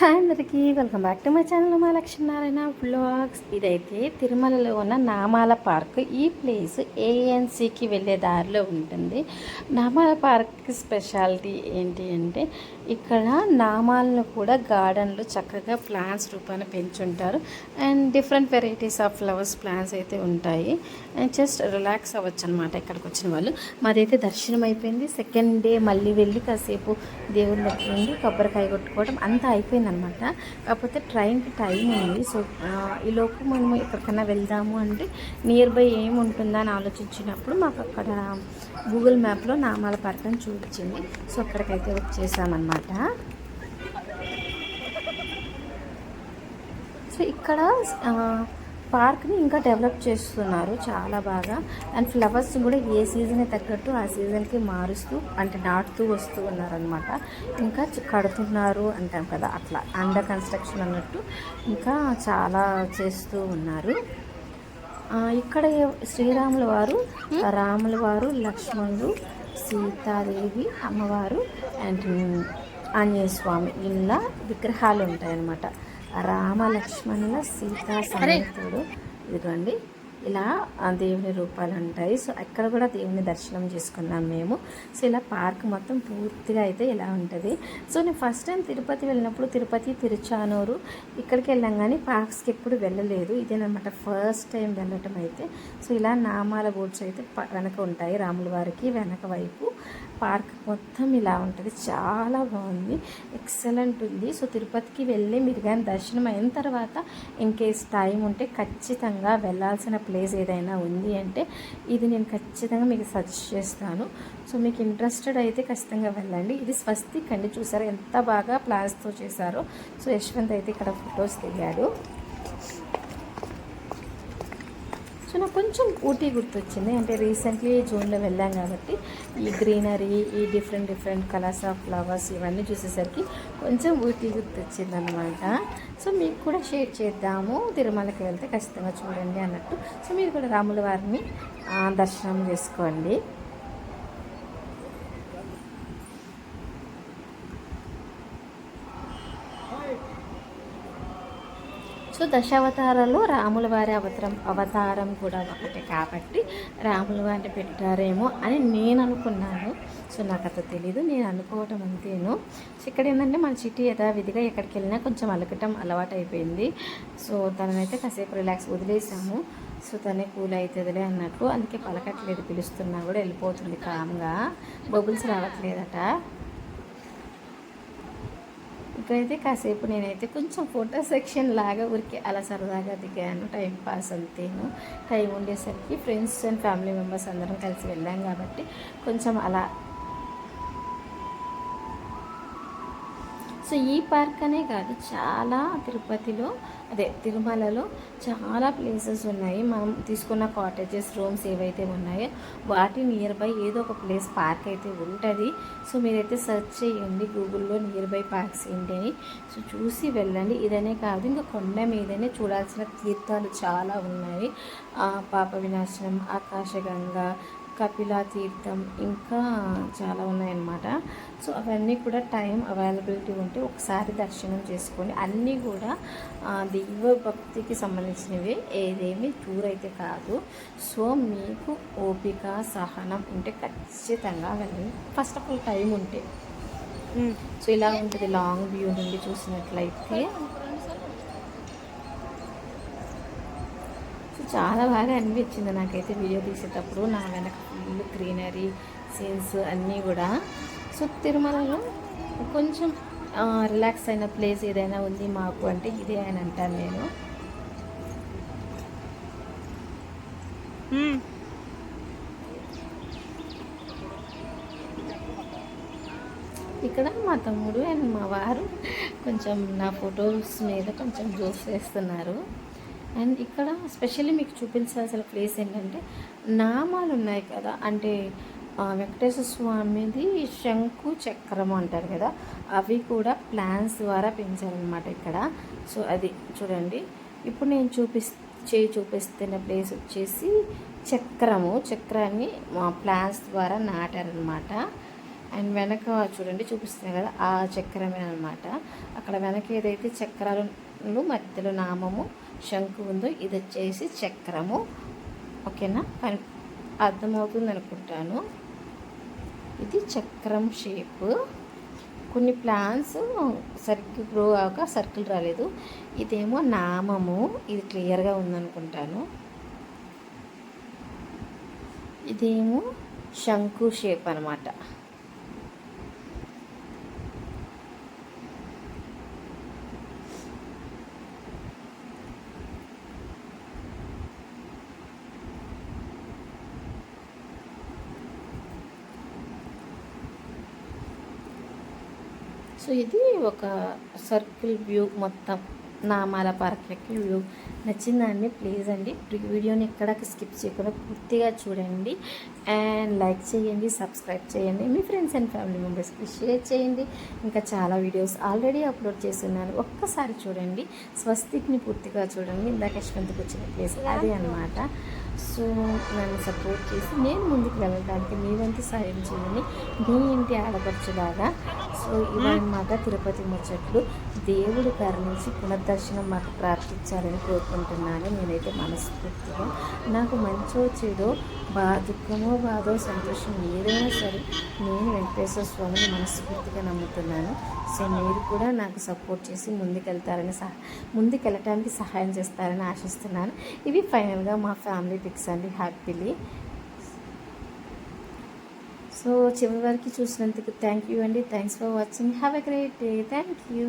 Hi అందరికీ welcome back to my channel మా Lakshminarayana blogs ఇదైతే తిరుమలలో ఉన్న నామాల పార్క్. ఈ ప్లేస్ ఏఎన్సికి వెళ్ళే దారిలో ఉంటుంది. నామాల పార్క్ స్పెషాలిటీ ఏంటి అంటే ఇక్కడ నామాలను కూడా గార్డెన్లో చక్కగా ప్లాంట్స్ రూపాన పెంచుంటారు. And different varieties of flowers plants అయితే ఉంటాయి. అండ్ జస్ట్ రిలాక్స్ అవ్వచ్చు అనమాట ఇక్కడికి వచ్చిన వాళ్ళు. మాదైతే దర్శనం అయిపోయింది. సెకండ్ డే మళ్ళీ వెళ్ళి కాసేపు దేవుని దగ్గర ఉండి కొబ్బరికాయ కొట్టుకోవడం అంతా అయిపోయింది అనమాట కాకపోతే ట్రైన్కి టైం ఉంది. సో ఈలోపు ఈ లోపు మనము ఎక్కడికైనా వెళ్దాము అంటే నియర్ బై ఏముంటుందా అని ఆలోచించినప్పుడు మాకు అక్కడ గూగుల్ మ్యాప్లో నామాల పార్క్ చూపించింది. సో అక్కడికైతే వచ్చేసామన్నమాట సో ఇక్కడ పార్క్ని ఇంకా డెవలప్ చేస్తున్నారు చాలా బాగా. అండ్ ఫ్లవర్స్ కూడా ఏ సీజన్ తగ్గట్టు ఆ సీజన్కి మారుస్తూ అంటే నాటుతూ వస్తూ ఉన్నారనమాట ఇంకా కడుతున్నారు అంటాం కదా అట్లా అండర్ కన్స్ట్రక్షన్ అన్నట్టు ఇంకా చాలా చేస్తూ ఉన్నారు. ఇక్కడ శ్రీరాముల వారు రాముల వారు లక్ష్మణుడు సీతాదేవి అమ్మవారు అండ్ ఆంజనేయ స్వామి ఇలా విగ్రహాలు ఉంటాయన్నమాట. రామ లక్ష్మణుల సీతా సమేతుడు ఇదిగోండి. ఇలా ఆ దేవుని రూపాలు ఉంటాయి. సో అక్కడ కూడా దేవుని దర్శనం చేసుకున్నాం మేము. సో ఇలా పార్క్ మొత్తం పూర్తిగా అయితే ఇలా ఉంటుంది. సో నేను ఫస్ట్ టైం తిరుపతి వెళ్ళినప్పుడు తిరుపతి తిరుచానూరు ఇక్కడికి వెళ్ళాం కానీ పార్క్స్కి ఎప్పుడు వెళ్ళలేదు. ఇదేనమాట ఫస్ట్ టైం వెళ్ళటం అయితే. సో ఇలా నామాల బోర్డ్స్ అయితే వెనక ఉంటాయి రాముల వారికి వెనక వైపు. పార్క్ మొత్తం ఇలా ఉంటుంది. చాలా బాగుంది. ఎక్సలెంట్ ఉంది. సో తిరుపతికి వెళ్ళి మీరు కానీ దర్శనం అయిన తర్వాత ఇన్ కేస్ టైం ఉంటే ఖచ్చితంగా వెళ్ళాల్సిన ప్లేస్ ఏదైనా ఉంది అంటే ఇది నేను ఖచ్చితంగా మీకు సజెస్ట్ చేస్తాను. సో మీకు ఇంట్రెస్టెడ్ అయితే ఖచ్చితంగా వెళ్ళండి. ఇది స్వస్తిక్ అండి. చూసారు ఎంత బాగా ప్లాన్స్తో చేశారో. సో యశ్వంత్ అయితే ఇక్కడ ఫొటోస్ దిగాడు సో నాకు కొంచెం ఊటీ గుర్తొచ్చింది. అంటే రీసెంట్లీ జూన్లో వెళ్ళాం కాబట్టి ఈ గ్రీనరీ ఈ different different colours of flowers ఇవన్నీ చూసేసరికి కొంచెం ఊటీ గుర్తొచ్చింది అనమాట సో మీకు కూడా షేర్ చేద్దాము. తిరుమలకి వెళ్తే ఖచ్చితంగా చూడండి అన్నట్టు. సో మీరు కూడా రాముల వారిని దర్శనం చేసుకోండి. సో దశావతారాలు రాముల వారి అవతారం అవతారం కూడా ఒకటే కాబట్టి రాముల వారిని పెట్టారేమో అని నేను అనుకున్నాను. సో నాకు అంత తెలీదు నేను అనుకోవటం అంతేను. సో ఇక్కడ ఏంటంటే మన సిటీ యథావిధిగా ఎక్కడికి వెళ్ళినా కొంచెం అలకటం అలవాటు అయిపోయింది సో తననైతే కాసేపు రిలాక్స్ వదిలేసాము. సో తనే కూల్ అవుతుందిలే అన్నట్టు అందుకే పలకట్లేదు పిలుస్తున్నా కూడా వెళ్ళిపోతుంది కామ్గా. బబుల్స్ రావట్లేదట. అయితే కాసేపు నేనైతే కొంచెం ఫోటో సెక్షన్ లాగా ఊరికి అలా సరదాగా దిగాను. టైం పాస్ అంతేను. టైం ఉండేసరికి ఫ్రెండ్స్ అండ్ ఫ్యామిలీ మెంబర్స్ అందరం కలిసి వెళ్ళాం కాబట్టి కొంచెం అలా సో ఈ పార్క్ అనే కాదు చాలా తిరుపతిలో అదే తిరుమలలో చాలా ప్లేసెస్ ఉన్నాయి. మనం తీసుకున్న కాటేజెస్ రూమ్స్ ఏవైతే ఉన్నాయో వాటి నియర్ బై ఏదో ఒక ప్లేస్ పార్క్ అయితే ఉంటుంది. సో మీరైతే సెర్చ్ చేయండి గూగుల్లో నియర్ బై పార్క్స్ ఏంటి అని సో చూసి వెళ్ళండి. ఇదనే కాదు ఇంకా కొండ మీదనే చూడాల్సిన తీర్థాలు చాలా ఉన్నాయి. పాప వినాశనం ఆకాశగంగా కపిలా తీర్థం ఇంకా చాలా ఉన్నాయన్నమాట. సో అవన్నీ కూడా టైం అవైలబిలిటీ ఉంటే ఒకసారి దర్శనం చేసుకొని అన్నీ కూడా దైవ భక్తికి సంబంధించినవి ఏదేమి టూర్ అయితే కాదు. సో మీకు ఓపిక సహనం ఉంటే ఖచ్చితంగా వెళ్ళండి. ఫస్ట్ ఆఫ్ ఆల్ టైం ఉంటే. సో ఇలా ఉంటుంది. లాంగ్ వ్యూ నుండి చూసినట్లయితే. చాలా బాగా అనిపించింది నాకైతే వీడియో తీసేటప్పుడు. నా వెనక ఫుల్ గ్రీనరీ సీన్స్ అన్నీ కూడా. సో తిరుమలలో కొంచెం రిలాక్స్ అయిన ప్లేస్ ఏదైనా ఉంది మాకు అంటే ఇదే అని అంటాను నేను. ఇక్కడ మా తమ్ముడు అండ్ మా వారు కొంచెం నా ఫొటోస్ మీద కొంచెం జోక్స్ వేస్తున్నారు. అండ్ ఇక్కడ స్పెషల్లీ మీకు చూపించాల్సిన ప్లేస్ ఏంటంటే నామాలు ఉన్నాయి కదా. అంటే వెంకటేశ్వర స్వామిది శంకు చక్రం అంటారు కదా. అవి కూడా ప్లాన్స్ ద్వారా పెంచారనమాట ఇక్కడ. సో అది చూడండి. ఇప్పుడు నేను చూపిస్ చేయి చూపిస్తున్న ప్లేస్ వచ్చేసి చక్రము. చక్రాన్ని మా ప్లాన్స్ ద్వారా నాటారనమాట అండ్ వెనక చూడండి చూపిస్తున్నాయి కదా ఆ చక్రమే అనమాట అక్కడ వెనక ఏదైతే చక్రాలు మధ్యలో నామము శంకు ఉందో ఇది వచ్చేసి చక్రము. ఓకేనా? పని అర్థమవుతుంది అనుకుంటాను ఇది చక్రం షేప్. కొన్ని ప్లాన్స్ సర్కిల్ గ్రో కాక సర్కిల్ రాలేదు. ఇదేమో నామము. ఇది క్లియర్గా ఉందనుకుంటాను. ఇదేమో శంకు షేప్ అనమాట సో ఇది ఒక సర్కిల్ వ్యూ మొత్తం. నామాల పర్ఫెక్ట్ వ్యూ. నచ్చిందండి ప్లీజ్ అండి. వీడియోని ఎక్కడకి స్కిప్ చేయకుండా పూర్తిగా చూడండి. అండ్ లైక్ చేయండి సబ్స్క్రైబ్ చేయండి. మీ ఫ్రెండ్స్ అండ్ ఫ్యామిలీ మెంబర్స్కి షేర్ చేయండి. ఇంకా చాలా వీడియోస్ ఆల్రెడీ అప్లోడ్ చేస్తున్నాను. ఒక్కసారి చూడండి. స్వస్తిక్ని పూర్తిగా చూడండి. ఇందాక యశ్వంత్కి వచ్చిన ప్లేస్ అది అనమాట సో నన్ను సపోర్ట్ చేసి నేను ముందుకు వెళ్ళడానికి మీ వంతు సాయం చేయండి. మీ ఇంటి ఆడపడుచులాగా సో ఇవన్నమాట తిరుపతి ముచ్చట్లు దేవుడు కరుణించి పునర్దర్శనం మాకు ప్రార్థించాలని కోరుకుంటున్నాను. నేనైతే మనస్ఫూర్తిగా నాకు మంచో చెడో బా దుఃఖమో బాధో సంతోషం ఏదైనా సరే నేను వెంకటేశ్వర స్వామిని మనస్ఫూర్తిగా నమ్ముతున్నాను. సో మీరు కూడా నాకు సపోర్ట్ చేసి ముందుకెళ్తారని సహ ముందుకెళ్ళటానికి సహాయం చేస్తారని ఆశిస్తున్నాను. ఇవి ఫైనల్గా మా ఫ్యామిలీ పిక్స్ అండి. హ్యాపీలీ సో చివరి వరకు చూసినందుకు థ్యాంక్ యూ అండి. Thanks for watching have a great day thank you